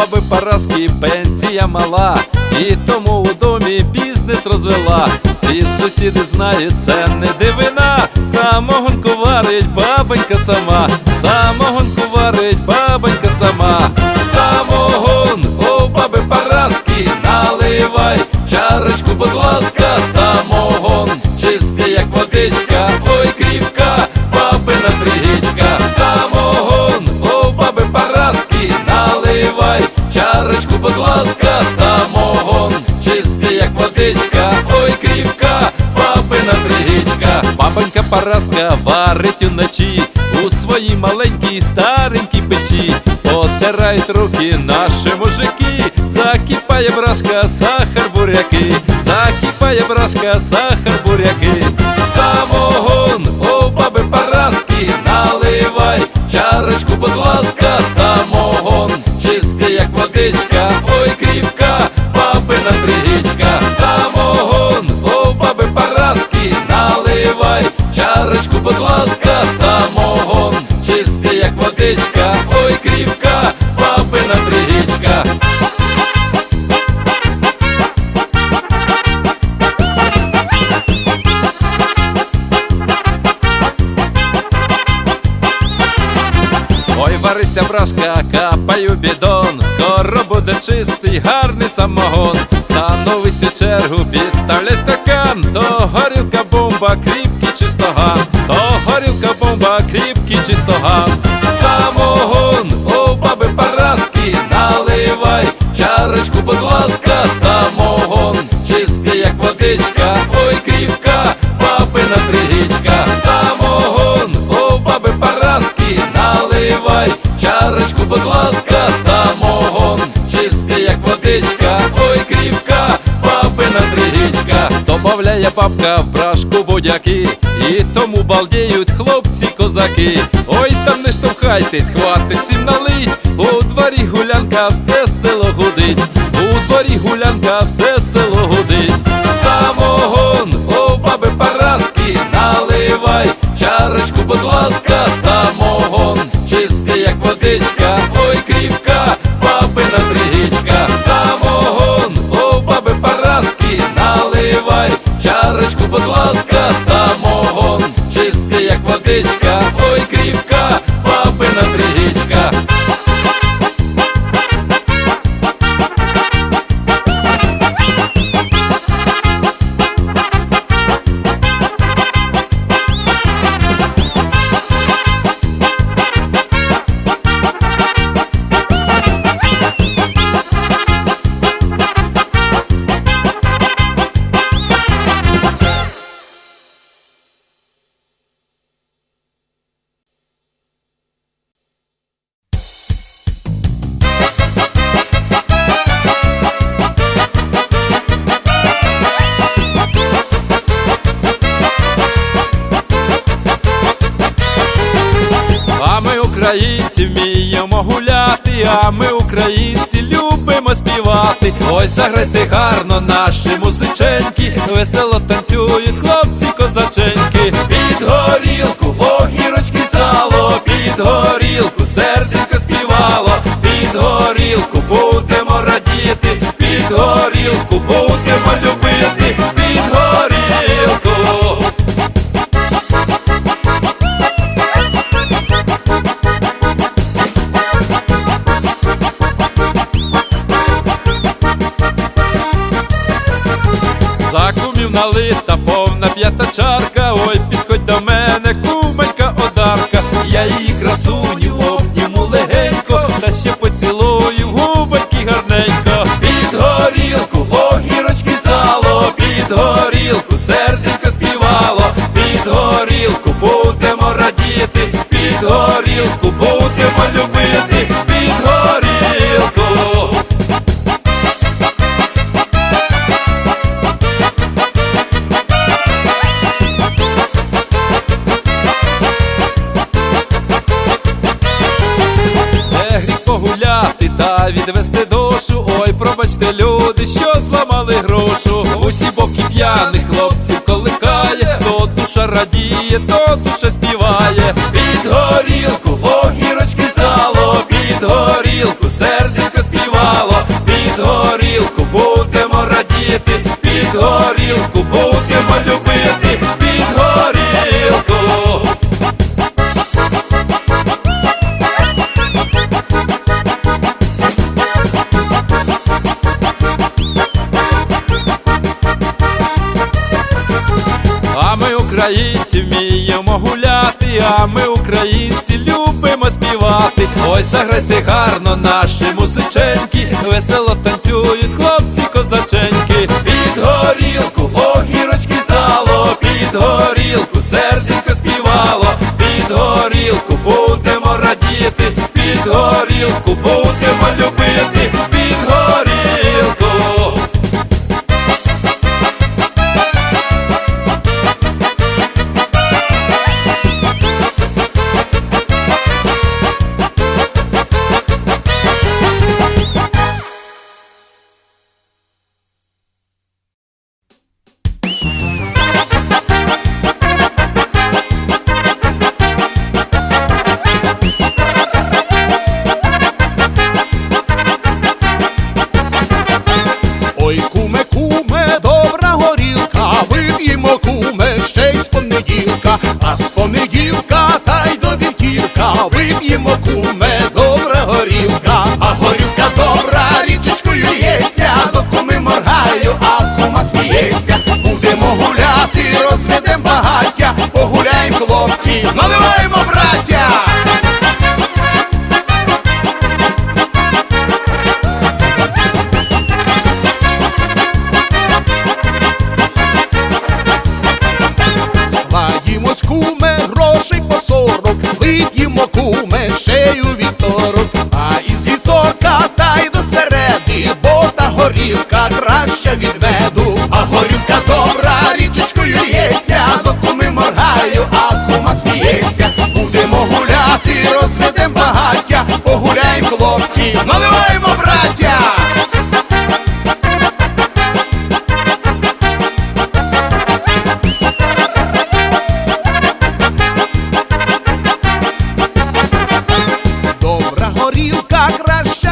баби Параски пенсія мала, і тому у домі бізнес розвела. Всі сусіди знають, це не дивина. Самогонку варить бабонька сама, самогонку варить бабонька сама. Самогон, Параска варить уночі у своїй маленькій старенькій печі, потирають руки наші мужики, закипає брашка, сахар, буряки, закипає брашка, сахар, буряки, чистий, гарний самогон. Становися чергу, підставляй стакан, то горілка бомба, кріпкий чистоган, то горілка бомба, кріпкий чистоган. Самогон, о баби Параски, наливай. Чарочку, будь ласка, самогон, чистий, як водичка, ой кріпка, добавляє бабка в брашку будяки, і тому балдіють хлопці козаки. Ой, там не штовхайтесь, хватить всім налить, у дворі гулянка, все село гудить, у дворі гулянка, все село гудить. Самогон, о баби Параски, наливай чарочку, будь ласка, заграйте гарно наші музиченьки, весело танцюють хлопці козаченьки. Під горілку, огірочки сало, під горілку, серденько співало, під горілку будемо радіти, під горілку будемо любити, Усі боки п'яних хлопців колихає, то душа радіє, то душа співає. гарно наші музиченьки, весело танцюють хлопці козаченьки, під горілку, огірочки сало, під горілку, серденько співало, під горілку будемо радіти, під горілку будемо любити. краще.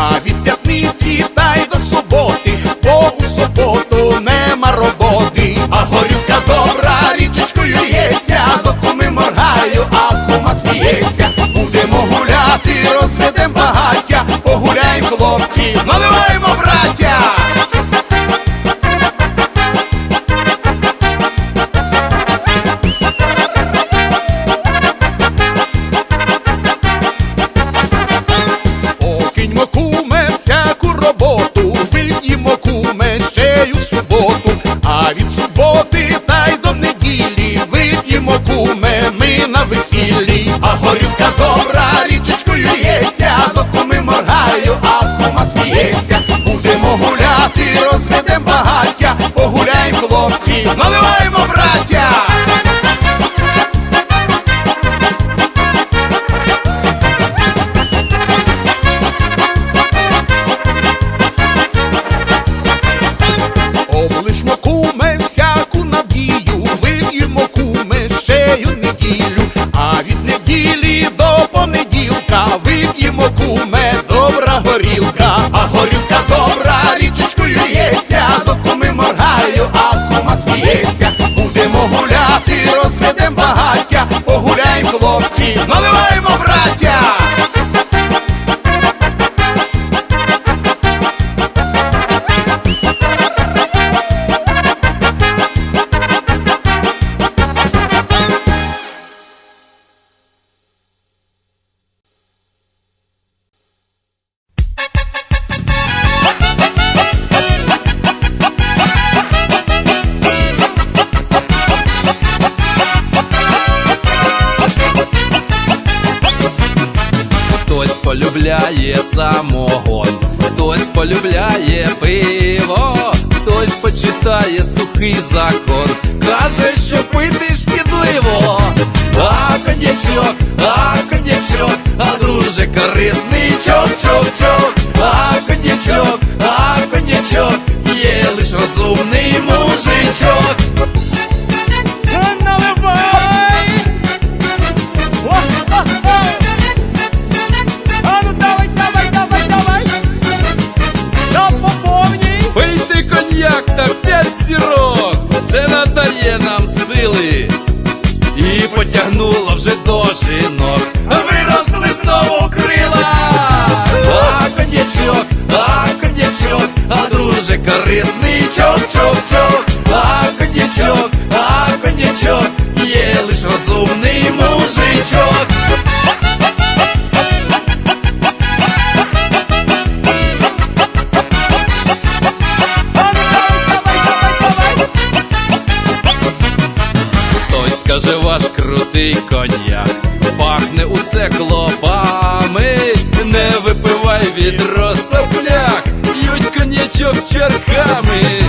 A vida хтось полюбляє самогон, хтось полюбляє пиво, хтось почитає сухий закон, каже, що пити шкідливо, а конячок, а конячок, а дуже корисний чок-чок-чок І потягнуло вже до жінок, коньячок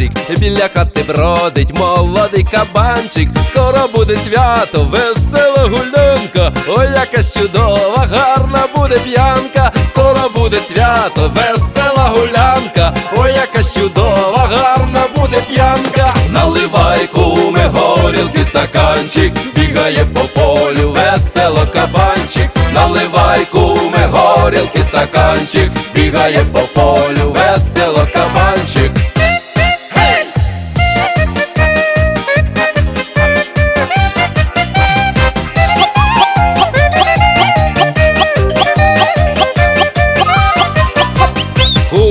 стаканчик, біля хати бродить молодий кабанчик. Скоро буде свято, весела гулянка, ой, яка чудова, гарна буде п'янка. Скоро буде свято, весела гулянка, ой, яка чудова, гарна буде п'янка. Наливай куме горілки стаканчик, бігає по полю, весело кабанчик. Наливай куме горілки стаканчик, бігає по полю, весело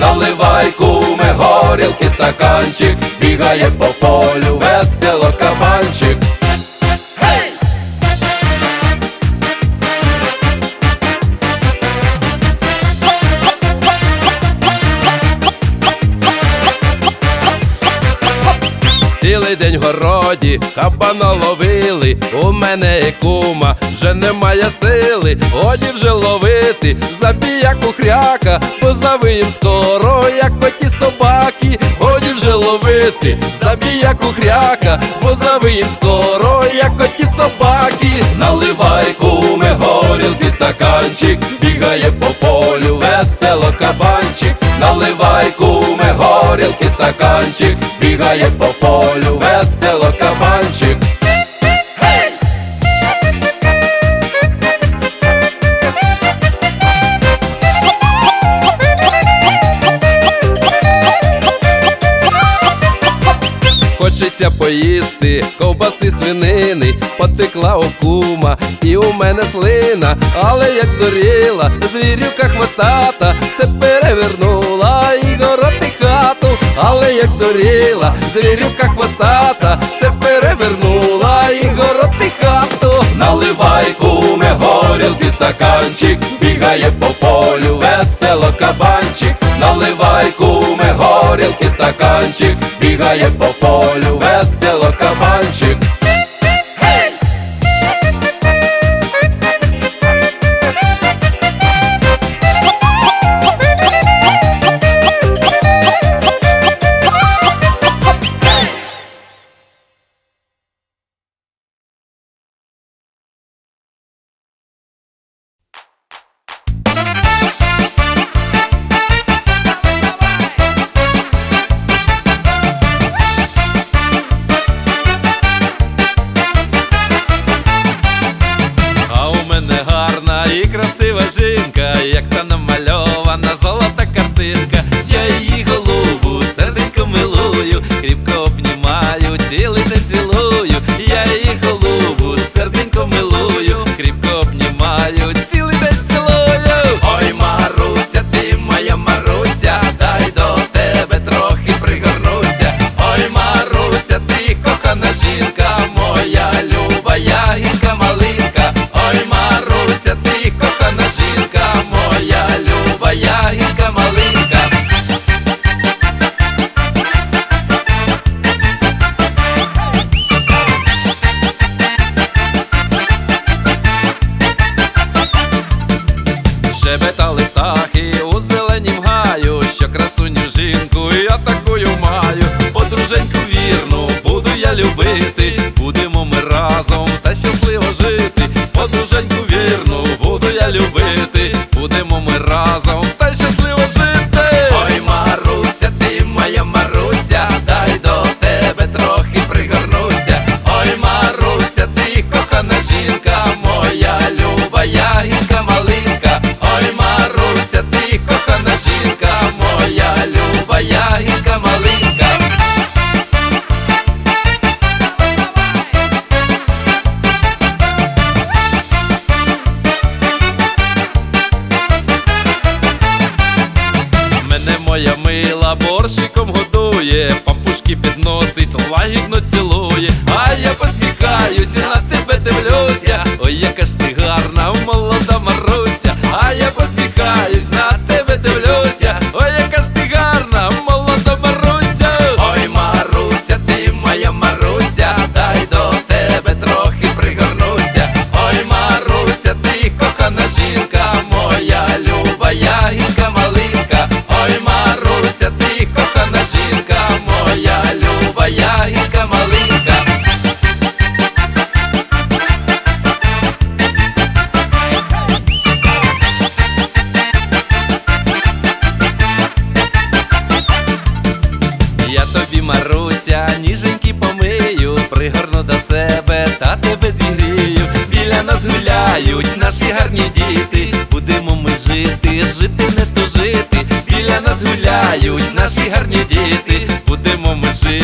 наливай куме горілки, стаканчик, бігає по полю, весело кабанчик. Цілий день в городі кабана ловили, у мене і кума вже немає сили, годі вже ловити, забіяку хряка, позавиєм скоро, як коті собаки, годі вже ловити, забіяку хряка, позавиєм скоро, як коті собаки, наливай куме горілки, стаканчик, бігає по полю, весело кабанчик, наливай куме горілки, стаканчик, бігає по полю, весело кабанчик. поїсти, ковбаси свинини, потекла у кума, і у мене слина, але як здоріла, звірюка хвостата, все перевернула. І город і хату, але як здоріла, звірюка хвостата, все перевернула. І город і хату, наливай куме горілки стаканчик, бігає по полю, весело кабанчик, наливай куме горілки стаканчик, бігає по полю. acabar de і красива жінка, як та намальована золота картинка.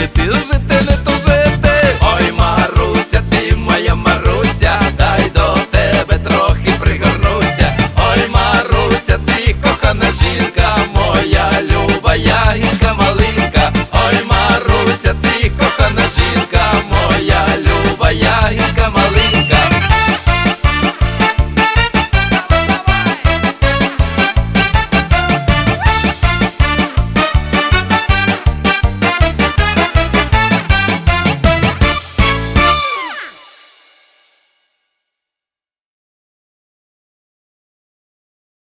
Ты же